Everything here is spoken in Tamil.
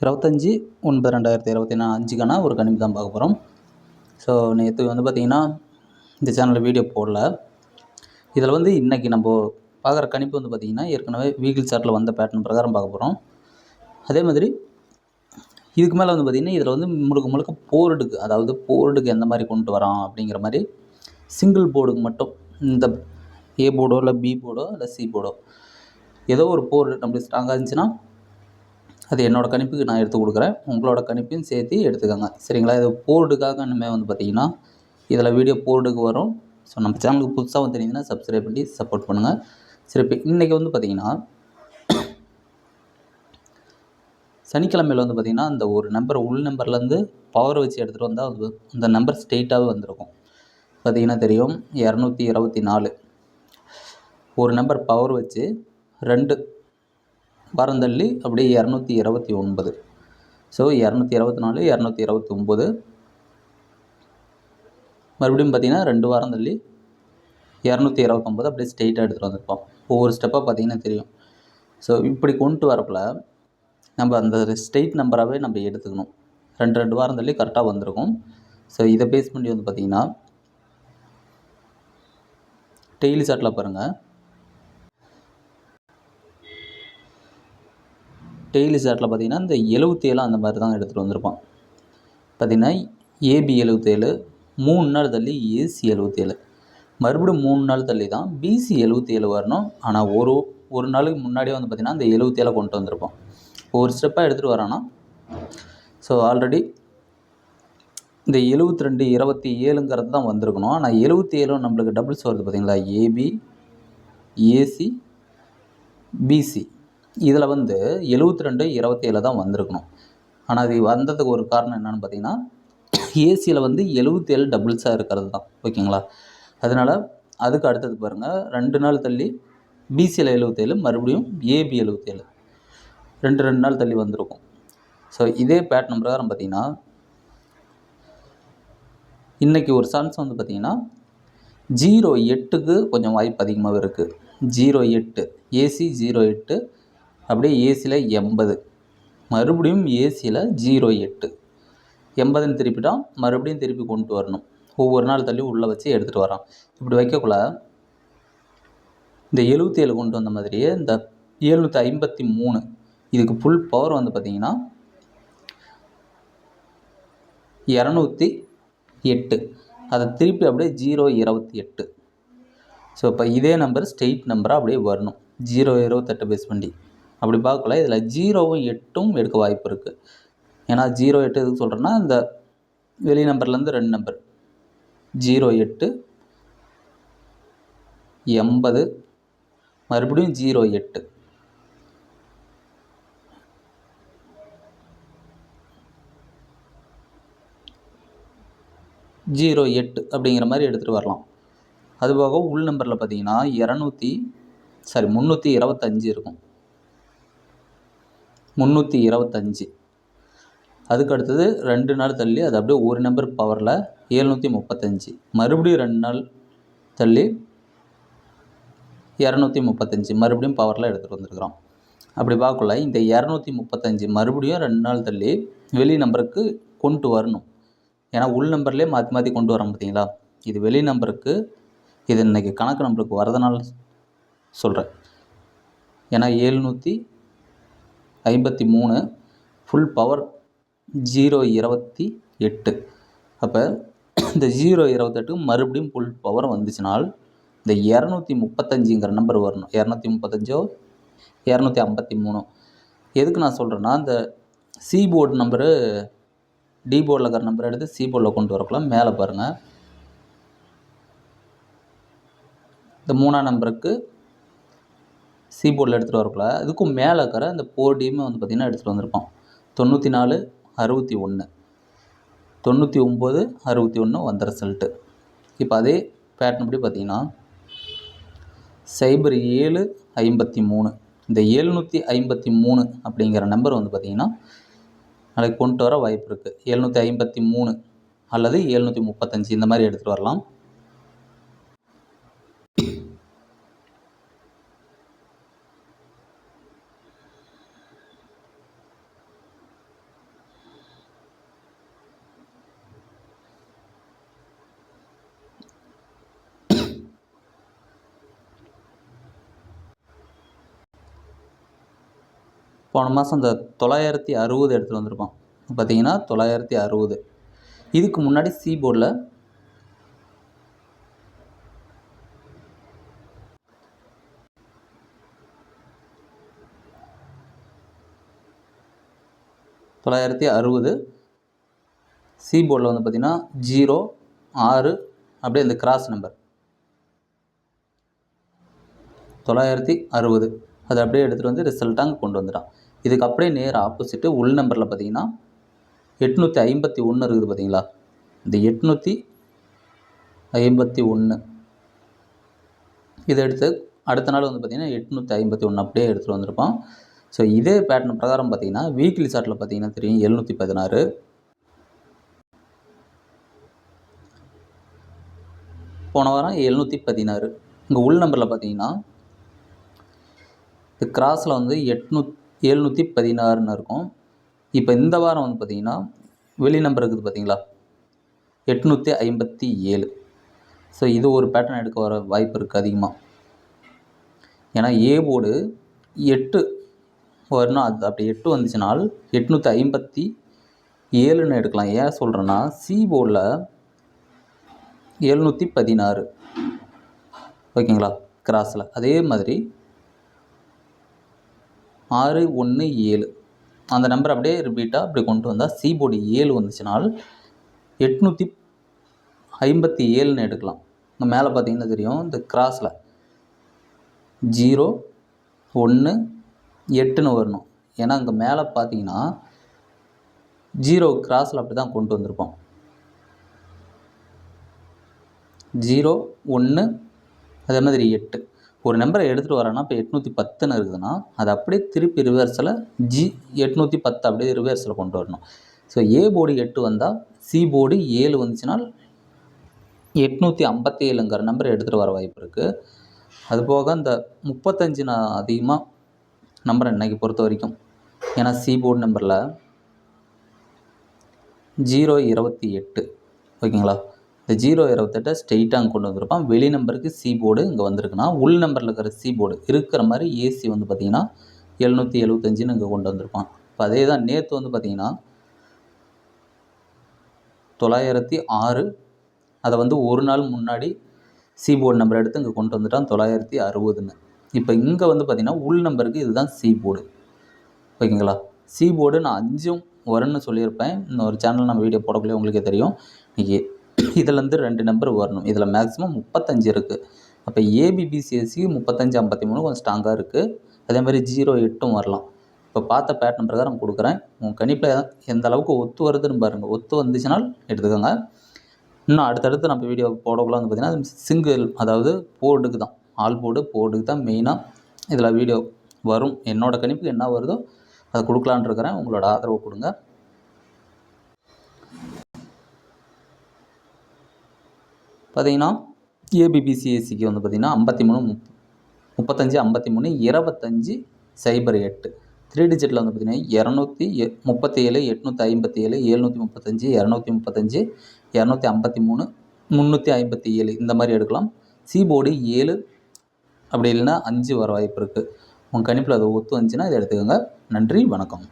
இருபத்தஞ்சி ஒன்பது ரெண்டாயிரத்தி இருபத்தி நாலு அஞ்சுக்கான ஒரு கணிப்பு தான் பார்க்க போகிறோம். ஸோ நேற்று வந்து பார்த்திங்கன்னா இந்த சேனலில் வீடியோ போடல. இதில் வந்து இன்றைக்கி நம்ம பார்க்குற கணிப்பு வந்து பார்த்திங்கன்னா ஏற்கனவே வீகிள் சார்ட்டில் வந்த பேட்டர்ன் பிரகாரம் பார்க்க போகிறோம். அதே மாதிரி இதுக்கு மேலே வந்து பார்த்திங்கன்னா இதில் வந்து முழுக்க முழுக்க போர்டுக்கு அதாவது போர்டுக்கு எந்த மாதிரி கொண்டு வரோம் அப்படிங்கிற மாதிரி சிங்கிள் போர்டுக்கு மட்டும் இந்த ஏ போர்டோ இல்லை பி போர்டோ இல்லை சி போர்டோ ஏதோ ஒரு போர்டு நம்மளுக்கு ஸ்ட்ராங்காக இருந்துச்சுன்னா அது என்னோடய கணிப்புக்கு நான் எடுத்து கொடுக்குறேன். உங்களோட கணிப்பையும் சேர்த்து எடுத்துக்கோங்க. சரிங்களா? இது போர்டுக்காக இனிமேல் வந்து பார்த்திங்கன்னா இதில் வீடியோ போர்டுக்கு வரும். ஸோ நம்ம சேனலுக்கு புதுசாக வந்துருந்தீங்கன்னா தெரியுதுன்னா சப்ஸ்கிரைப் பண்ணி சப்போர்ட் பண்ணுங்கள் சரி இப்போ இன்றைக்கி வந்து பார்த்திங்கன்னா சனிக்கிழமையில் வந்து பார்த்திங்கன்னா அந்த ஒரு நம்பர் உள் நம்பர்லேருந்து பவர் வச்சு எடுத்துகிட்டு வந்தால் அது அந்த நம்பர் ஸ்ட்ரெயிட்டாகவே வந்திருக்கும். பார்த்திங்கன்னா தெரியும் இரநூத்தி இருபத்தி நாலு. ஒரு நம்பர் பவர் வச்சு ரெண்டு வாரம் தள்ளி அப்படியே இரநூத்தி இருபத்தி ஒன்பது. ஸோ இரநூத்தி இருபத்தி நாலு இரநூத்தி இருபத்தி ஒம்பது மறுபடியும் பார்த்திங்கன்னா ரெண்டு வாரம் தள்ளி இரநூத்தி இருபத்தொம்போது அப்படியே ஸ்ட்ரெயிட்டாக எடுத்துகிட்டு வந்திருப்போம் ஒவ்வொரு ஸ்டெப்பாக பார்த்திங்கன்னா தெரியும். ஸோ இப்படி கொண்டு வரப்பில் நம்ம அந்த ஸ்ட்ரெயிட் நம்பராகவே நம்ம எடுத்துக்கணும். ரெண்டு ரெண்டு வாரம் தள்ளி கரெக்டாக வந்திருக்கும். ஸோ இதை பேஸ் பண்ணி வந்து பார்த்திங்கன்னா டெய்லி சாட்டில் பாருங்கள் டெய்லி சாட்டில் பார்த்திங்கன்னா இந்த எழுபத்தேழு அந்த மாதிரி தான் எடுத்துகிட்டு வந்திருப்பான். பார்த்திங்கன்னா ஏபி எழுபத்தேழு மூணு நாள் தள்ளி ஏசி எழுபத்தேழு மறுபடியும் மூணு நாள் தள்ளி தான் பிசி எழுபத்தேழு வரணும். ஆனால் ஒரு ஒரு நாளுக்கு முன்னாடியே வந்து பார்த்திங்கன்னா அந்த எழுபத்தேழை கொண்டு வந்திருப்போம் ஒரு ஸ்டெப்பாக எடுத்துகிட்டு வரானா? ஸோ ஆல்ரெடி இந்த எழுபத்தி ரெண்டு இருபத்தி ஏழுங்கிறது தான் வந்திருக்கணும். ஆனால் எழுபத்தி ஏழும் நம்மளுக்கு டபுள்ஸ் வருது பார்த்திங்களா ஏபி ஏசி பிசி இதில் வந்து எழுபத்தி ரெண்டு இருபத்தேழு தான் வந்திருக்கணும். ஆனால் அது வந்ததுக்கு ஒரு காரணம் என்னென்னு பார்த்தீங்கன்னா ஏசியில் வந்து எழுபத்தேழு டபுள்ஸாக இருக்கிறது தான். ஓகேங்களா? அதனால் அதுக்கு அடுத்தது பாருங்கள் ரெண்டு நாள் தள்ளி பிசியில் எழுபத்தேழு மறுபடியும் ஏபி எழுபத்தேழு ரெண்டு ரெண்டு நாள் தள்ளி வந்திருக்கும். ஸோ இதே பேட்டர்ன் பிரகாரம் பார்த்தீங்கன்னா இன்றைக்கி ஒரு சான்ஸ் வந்து பார்த்திங்கன்னா ஜீரோ எட்டுக்கு கொஞ்சம் வாய்ப்பு அதிகமாகவே இருக்குது ஜீரோ எட்டு ஏசி ஜீரோ எட்டு அப்படியே ஏசியில் எண்பது. மறுபடியும் ஏசியில் ஜீரோ எட்டு. எண்பதுன்னு திருப்பிட்டான் மறுபடியும் திருப்பி கொண்டு வரணும். ஒவ்வொரு நாள் தள்ளி உள்ளே வச்சு எடுத்துகிட்டு வரான் இப்படி வைக்கக்குள்ள இந்த எழுபத்தி ஏழு கொண்டு வந்த மாதிரியே இந்த ஏழுநூற்றி ஐம்பத்தி மூணு இதுக்கு ஃபுல் பவர் வந்து பார்த்திங்கன்னா இரநூத்தி எட்டு. அதை திருப்பி அப்படியே ஜீரோ இருபத்தி எட்டு. ஸோ இப்போ இதே நம்பர் ஸ்டெயிட் நம்பராக அப்படியே வரணும். ஜீரோ இருபத்தெட்டு பேஸ் பண்ணி. அப்படி பார்க்கல இதில் ஜீரோவும் எட்டும் எடுக்க வாய்ப்பு இருக்குது ஏன்னா ஜீரோ எட்டு எதுக்கு சொல்கிறேன்னா இந்த வெளி நம்பர்லேருந்து ரெண்டு நம்பர் ஜீரோ எட்டு எண்பது மறுபடியும் ஜீரோ எட்டு. ஜீரோ எட்டு அப்படிங்கிற மாதிரி எடுத்துகிட்டு வரலாம். அதுபோக உள் நம்பரில் பார்த்தீங்கன்னா இரநூத்தி சாரி முந்நூற்றி இருபத்தஞ்சி இருக்கும். முந்நூற்றி இருபத்தஞ்சி. அதுக்கு அடுத்தது ரெண்டு நாள் தள்ளி அது அப்படியே ஒரு நம்பர் பவரில் ஏழ்நூற்றி முப்பத்தஞ்சு. மறுபடியும் ரெண்டு நாள் தள்ளி இரநூத்தி முப்பத்தஞ்சு மறுபடியும் பவரில் எடுத்துகிட்டு வந்துருக்குறோம். அப்படி பார்க்கல இந்த இரநூத்தி முப்பத்தஞ்சு மறுபடியும் ரெண்டு நாள் தள்ளி வெளி நம்பருக்கு கொண்டு வரணும். ஏன்னா உள் நம்பர்லேயே மாற்றி மாற்றி கொண்டு வரோம் பார்த்தீங்களா? இது வெளி நம்பருக்கு இது இன்றைக்கி கணக்கு நம்மளுக்கு வரதுனால சொல்கிறேன் ஏன்னா ஏழ்நூற்றி ஐம்பத்தி மூணு ஃபுல் பவர் ஜீரோ இருபத்தி எட்டு அப்போ இந்த ஜீரோ இருபத்தெட்டு மறுபடியும் ஃபுல் பவர் வந்துச்சுனால் இந்த இரநூத்தி முப்பத்தஞ்சுங்கிற நம்பர் வரணும். இரநூத்தி முப்பத்தஞ்சோ இரநூத்தி ஐம்பத்தி மூணோ. எதுக்கு நான் சொல்கிறேன்னா இந்த சி போர்டு நம்பரு டி போர்டில் இருக்கிற நம்பர் எடுத்து சி போர்டில் கொண்டு வரக்கலாம் மேலே பாருங்கள் இந்த மூணாம் நம்பருக்கு சி போர்டில் எடுத்துகிட்டு வரக்குள்ள இதுக்கும் மேலே இருக்கிற இந்த போர்டியுமே வந்து பார்த்திங்கன்னா எடுத்துகிட்டு வந்திருப்பான் தொண்ணூற்றி நாலு அறுபத்தி ஒன்று தொண்ணூற்றி ஒம்பது அறுபத்தி ஒன்று வந்த ரிசல்ட்டு இப்போ அதே பேட்டர்ன் படி பார்த்திங்கன்னா சைபர் ஏழு ஐம்பத்தி மூணு. இந்த எழுநூற்றி ஐம்பத்தி மூணு அப்படிங்கிற நம்பர் வந்து பார்த்திங்கன்னா நாளைக்கு கொண்டு வர வாய்ப்பு இருக்குது எழுநூற்றி ஐம்பத்தி மூணு அல்லது எழுநூற்றி முப்பத்தஞ்சு இந்த மாதிரி எடுத்துகிட்டு வரலாம். போன மாதம் அந்த தொள்ளாயிரத்தி அறுபது எடுத்துகிட்டு வந்திருப்பான் பார்த்தீங்கன்னா தொள்ளாயிரத்தி அறுபது. இதுக்கு முன்னாடி சி போர்டில் தொள்ளாயிரத்தி அறுபது. சி போர்டில் வந்து பார்த்திங்கன்னா ஜீரோ ஆறு அப்படியே இந்த கிராஸ் நம்பர் தொள்ளாயிரத்தி அறுபது. அதை அப்படியே எடுத்துகிட்டு வந்து ரிசல்ட்டாக கொண்டு வந்துட்டான். இதுக்கு அப்படியே நேர் ஆப்போசிட்டு உள் நம்பரில் பார்த்தீங்கன்னா எட்நூற்றி ஐம்பத்தி ஒன்று இருக்குது பார்த்தீங்களா? இந்த எட்நூற்றி ஐம்பத்தி ஒன்று இதை எடுத்து அடுத்த நாள் வந்து பார்த்திங்கன்னா எட்நூற்றி ஐம்பத்தி ஒன்று அப்படியே எடுத்துகிட்டு வந்திருப்பான் ஸோ இதே பேட்டர்ன் பிரகாரம் பார்த்தீங்கன்னா வீக்லி சார்ட்டில் பார்த்தீங்கன்னா தெரியும் எழுநூற்றி பதினாறு. போன வாரம் எழுநூற்றி பதினாறு. இங்கே உள் நம்பரில் பார்த்தீங்கன்னா இந்த கிராஸில் வந்து எட்நூத் எழுநூற்றி பதினாறுன்னு இருக்கும். இப்போ இந்த வாரம் வந்து பார்த்திங்கன்னா வெளி நம்பர் இருக்குது பார்த்தீங்களா எட்நூற்றி ஐம்பத்தி ஏழு. ஸோ இது ஒரு பேட்டர்ன் எடுக்க வர வாய்ப்பு இருக்குது அதிகமாக ஏன்னா ஏ போர்டு எட்டு வரணும் அது அப்படி எட்டு வந்துச்சுனால் எட்நூற்றி ஐம்பத்தி ஏழுன்னு எடுக்கலாம். ஏன் சொல்கிறேன்னா சி போர்டில் எழுநூற்றி பதினாறு. ஓகேங்களா? கிராஸில் அதே மாதிரி ஆறு ஒன்று ஏழு. அந்த நம்பர் அப்படியே ரிப்பீட்டாக அப்படி கொண்டு வந்தால் சி போர்டு ஏழு வந்துச்சுனால் எட்நூற்றி ஐம்பத்தி ஏழுன்னு எடுக்கலாம். இந்த மேலே பார்த்தீங்கன்னா தெரியும் இந்த கிராஸில் ஜீரோ ஒன்று எட்டுன்னு வரணும். ஏன்னா இங்கே மேலே பார்த்தீங்கன்னா ஜீரோ கிராஸில் அப்படி தான் கொண்டு வந்திருப்போம். ஜீரோ ஒன்று அதே மாதிரி எட்டு. ஒரு நம்பரை எடுத்துகிட்டு வரேன்னா இப்போ எட்நூற்றி பத்துன்னு இருக்குதுன்னா அதை அப்படியே திருப்பி ரிவர்ஸில் ஜி எட்நூற்றி பத்து அப்படியே ரிவர்ஸில் கொண்டு வரணும். ஸோ ஏ போர்டு எட்டு வந்தால் சி போர்டு ஏழு வந்துச்சுனால் எட்நூற்றி ஐம்பத்தி ஏழுங்கிற நம்பர் எடுத்துகிட்டு வர வாய்ப்பு இருக்குது அதுபோக இந்த முப்பத்தஞ்சு நான் அதிகமாக நம்பரை இன்றைக்கி பொறுத்த வரைக்கும்? ஏன்னா சி போர்டு நம்பரில் ஜீரோ இருபத்தி எட்டு. ஓகேங்களா? இந்த ஜீரோ இருபத்தெட்டை ஸ்ட்ரெயிட்டாக அங்கே கொண்டு வந்திருப்பான். வெளி நம்பருக்கு சி போர்டு இங்கே வந்திருக்குன்னா உள் நம்பரில் இருக்கிற சி போர்டு இருக்கிற மாதிரி ஏசி வந்து பார்த்திங்கன்னா எழுநூற்றி எழுபத்தஞ்சுன்னு இங்கே கொண்டு வந்திருப்பான். இப்போ அதே தான் நேற்று வந்து பார்த்திங்கன்னா தொள்ளாயிரத்தி ஆறு அதை வந்து ஒரு நாள் முன்னாடி சி போர்டு நம்பர் எடுத்து இங்கே கொண்டு வந்துட்டான் தொள்ளாயிரத்தி அறுபதுன்னு. இப்போ இங்கே வந்து பார்த்திங்கன்னா உள் நம்பருக்கு இதுதான் சி போர்டு ஓகேங்களா? சி போர்டு நான் அஞ்சும் வரும்னு சொல்லியிருப்பேன். இன்னொரு சேனல் நம்ம வீடியோ போடக்குள்ளே உங்களுக்கே தெரியும். இன்றைக்கி இதுலேருந்து ரெண்டு நம்பர் வரணும். இதில் மேக்ஸிமம் முப்பத்தஞ்சு இருக்குது அப்போ ஏபிபிசிஎஸ்சி முப்பத்தஞ்சு ஐம்பத்தி மூணு கொஞ்சம் ஸ்ட்ராங்காக இருக்குது அதே மாதிரி ஜீரோ எட்டும் வரலாம். இப்போ பார்த்த பேட்டர்ன் பிரகாரம் கொடுக்குறேன். உங்கள் கணிப்பில் எந்த அளவுக்கு ஒத்து வருதுன்னு பாருங்கள் ஒத்து வந்துச்சுனால் எடுத்துக்கோங்க. இன்னும் அடுத்தடுத்து நம்ம வீடியோ போடக்குள்ள வந்து பார்த்திங்கன்னா சிங்கிள் அதாவது போர்டுக்கு தான். ஆல் போர்டு போர்டுக்கு தான் மெயினாக இதில் வீடியோ வரும். என்னோடய கணிப்புக்கு என்ன வருதோ அதை கொடுக்கலான் இருக்கிறேன். உங்களோட ஆதரவு கொடுங்க. பார்த்தீங்கன்னா ஏபிபிசிஎஸ்சிக்கு வந்து பார்த்திங்கன்னா ஐம்பத்தி மூணு முப் முப்பத்தஞ்சு ஐம்பத்தி மூணு இருபத்தஞ்சி சைபர் எட்டு. த்ரீ டிஜிட்டில் வந்து பார்த்திங்கன்னா இரநூத்தி எ முப்பத்தி ஏழு எட்நூற்றி ஐம்பத்தி ஏழு எழுநூற்றி முப்பத்தஞ்சு இரநூத்தி முப்பத்தஞ்சு இரநூத்தி ஐம்பத்தி மூணு முந்நூற்றி ஐம்பத்தி ஏழு இந்த மாதிரி எடுக்கலாம். சி போர்டு ஏழு அப்படி இல்லைன்னா அஞ்சு வர வாய்ப்பு இருக்குது உங்கள் கணிப்பில் அது ஒத்து வந்துச்சுன்னா இதை எடுத்துக்கோங்க. நன்றி வணக்கம்.